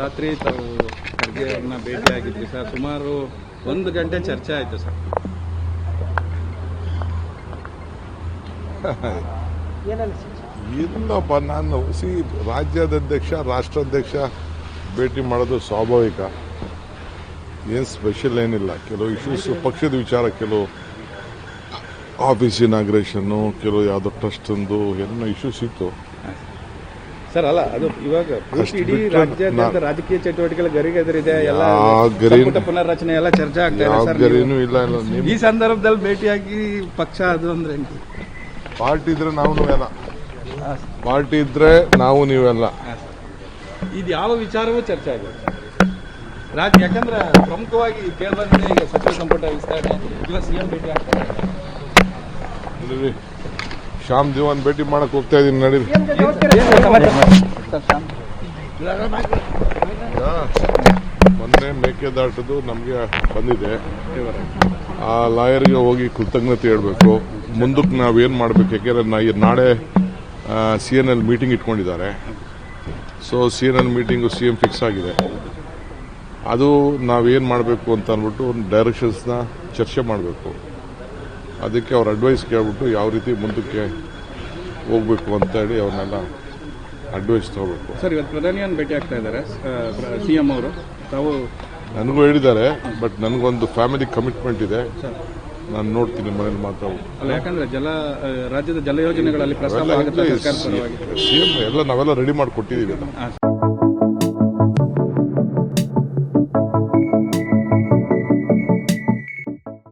ರಾತ್ರಿ ತಾವು ಖರ್ಗೆ ಅವ್ರನ್ನ ಆಗಿದ್ವಿ ಸರ್. ಸುಮಾರು ಒಂದು ಗಂಟೆ ಚರ್ಚೆ ಆಯಿತು ಸರ್. ಇಲ್ಲಪ್ಪ, ನಾನು ಸಿ ರಾಜ್ಯಾಧ್ಯಕ್ಷ ರಾಷ್ಟ್ರಾಧ್ಯಕ್ಷ ಭೇಟಿ ಮಾಡೋದು ಸ್ವಾಭಾವಿಕ. ಏನು ಸ್ಪೆಷಲ್ ಏನಿಲ್ಲ. ಕೆಲವು ಇಶ್ಯೂಸ್ ಪಕ್ಷದ ವಿಚಾರ, ಕೆಲವು ಆಫೀಸ್ ಇನಾಗ್ರೇಷನ್ನು ಕೆಲವು ಯಾವುದೋ ಟ್ರಸ್ಟಂದು ಏನೋ ಇಶ್ಯೂಸ್ ಇತ್ತು. ಸರ್ ಅಲ್ಲ ಅದು ಇವಾಗ ಪೂರ್ತಿ ಇಡೀ ರಾಜ್ಯಾದ್ಯಂತ ರಾಜಕೀಯ ಚಟುವಟಿಕೆಗಳ ಗರಿಗೆದರಿದೆ ಎಲ್ಲ ಸಂಪುಟ ಪುನರ್ರಚನೆ ಎಲ್ಲ ಚರ್ಚೆ ಆಗ್ತಾ ಇದೆ ಸರ್ ಗರಿನೂ ಇಲ್ಲ ಈ ಸಂದರ್ಭದಲ್ಲಿ ಭೇಟಿಯಾಗಿ ಪಕ್ಷ ಅದು ಅಂದ್ರೆ? ಪಾರ್ಟಿ ಇದ್ರೆ ನಾವು ನೀವೆಲ್ಲ. ಪಾರ್ಟಿ ಇದ್ರೆ ನಾವು ನೀವೆಲ್ಲ. ಇದು ಯಾವ ವಿಚಾರವೂ ಚರ್ಚೆ ಆಗಿದೆ ರಾಜ್ಯ ಯಾಕಂದ್ರೆ ಪ್ರಮುಖವಾಗಿ ಕೇರಳ ಈಗ ಸಚಿವ ಸಂಪುಟ ವಿಸ್ತರಣೆ ಇವತ್ತು ಸಿಎಂ ಭೇಟಿ ಆಗ್ತಾರೆ ಶ್ಯಾಮ್ ದಿವಾನ್ ಭೇಟಿ ಮಾಡಕ್ ಹೋಗ್ತಾ ಇದೀನಿ, ನಡೀರಿ. ಮೊನ್ನೆ ಮೇಕೆದಾಟದು ನಮಗೆ ಬಂದಿದೆ. ಆ ಲಾಯರ್ಗೆ ಹೋಗಿ ಕೃತಜ್ಞತೆ ಹೇಳ್ಬೇಕು. ಮುಂದಕ್ಕೆ ನಾವೇನು ಮಾಡ್ಬೇಕು ಯಾಕೆಂದ್ರೆ ನಾಳೆ ಸಿ ಎನ್ ಎಲ್ ಮೀಟಿಂಗ್ ಇಟ್ಕೊಂಡಿದ್ದಾರೆ. So C N L meeting C M fix ಆಗಿದೆ. ಅದು ನಾವೇನು ಮಾಡಬೇಕು ಅಂತ ಅಂದ್ಬಿಟ್ಟು ಡೈರೆಕ್ಷನ್ಸ್ನ ಚರ್ಚೆ ಮಾಡಬೇಕು. ಅದಕ್ಕೆ ಅವ್ರ ಅಡ್ವೈಸ್ ಕೇಳ್ಬಿಟ್ಟು ಯಾವ ರೀತಿ ಮುಂದಕ್ಕೆ ಹೋಗ್ಬೇಕು ಅಂತ ಹೇಳಿ ಅವ್ರನ್ನೆಲ್ಲ ಅಡ್ವೈಸ್ ತಗೋಬೇಕು ಸರ್ ಇವತ್ತು ಪ್ರಧಾನಿಯನ್ನು ಭೇಟಿ ಆಗ್ತಾ ಇದ್ದಾರೆ ಸಿ ಸಿಎಂ ಅವರು ತಾವು ನನಗೂ ಹೇಳಿದ್ದಾರೆ ಬಟ್ ನನಗೊಂದು ಫ್ಯಾಮಿಲಿ ಕಮಿಟ್ಮೆಂಟ್ ಇದೆ ನಾನು ನೋಡ್ತೀನಿ ಮನೇಲಿ ಮಾತಾಡ್ಬಿಟ್ಟು ಅಲ್ಲ ಯಾಕಂದ್ರೆ ಜಲ ರಾಜ್ಯದ ಜಲ ಯೋಜನೆಗಳಲ್ಲಿ ಆಗುತ್ತೆ ಸರ್ಕಾರ ಪರವಾಗಿ ಸಿಎಂ ಎಲ್ಲ ನಾವೆಲ್ಲ ರೆಡಿ ಮಾಡಿ ಕೊಟ್ಟಿದ್ದೀವಿ ಹಾ,